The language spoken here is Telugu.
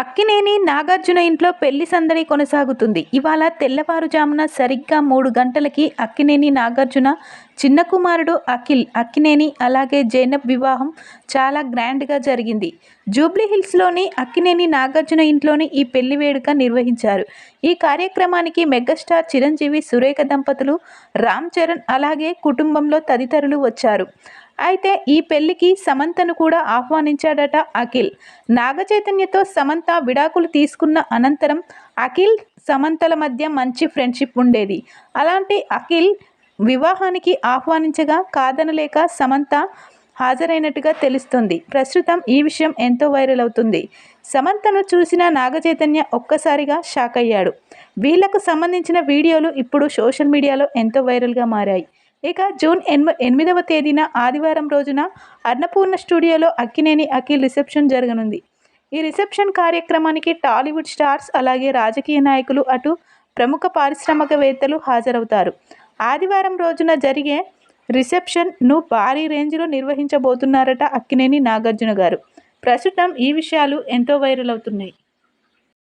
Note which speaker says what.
Speaker 1: అక్కినేని నాగార్జున ఇంట్లో పెళ్ళి సందడి కొనసాగుతుంది. ఇవాళ తెల్లవారుజామున సరిగ్గా మూడు గంటలకి అక్కినేని నాగార్జున చిన్న కుమారుడు అఖిల్ అక్కినేని అలాగే జైనబ్ వివాహం చాలా గ్రాండ్గా జరిగింది. జూబ్లీ హిల్స్లోని అక్కినేని నాగార్జున ఇంట్లోని ఈ పెళ్ళి వేడుక నిర్వహించారు. ఈ కార్యక్రమానికి మెగాస్టార్ చిరంజీవి సురేఖ దంపతులు రామ్ చరణ్ అలాగే కుటుంబంలో తదితరులు వచ్చారు. అయితే ఈ పెళ్ళికి సమంతను కూడా ఆహ్వానించాడట అఖిల్. నాగచైతన్యతో సమంత విడాకులు తీసుకున్న అనంతరం అఖిల్ సమంతల మధ్య మంచి ఫ్రెండ్షిప్ ఉండేది. అలాంటి అఖిల్ వివాహానికి ఆహ్వానించగా కాదనలేక సమంత హాజరైనట్టుగా తెలుస్తుంది. ప్రస్తుతం ఈ విషయం ఎంతో వైరల్ అవుతుంది. సమంతను చూసిన నాగచైతన్య ఒక్కసారిగా షాక్ అయ్యాడు వీళ్ళకు సంబంధించిన వీడియోలు ఇప్పుడు సోషల్ మీడియాలో ఎంతో వైరల్గా మారాయి. ఇక జూన్ ఎనిమి ఎనిమిదవ తేదీన ఆదివారం రోజున అన్నపూర్ణ స్టూడియోలో అక్కినేని అఖిల్ రిసెప్షన్ జరగనుంది. ఈ రిసెప్షన్ కార్యక్రమానికి టాలీవుడ్ స్టార్స్ అలాగే రాజకీయ నాయకులు అటు ప్రముఖ పారిశ్రామికవేత్తలు హాజరవుతారు. ఆదివారం రోజున జరిగే రిసెప్షన్ను భారీ రేంజ్లో నిర్వహించబోతున్నారట అక్కినేని నాగార్జున గారు. ప్రస్తుతం ఈ విషయాలు ఎంతో వైరల్ అవుతున్నాయి.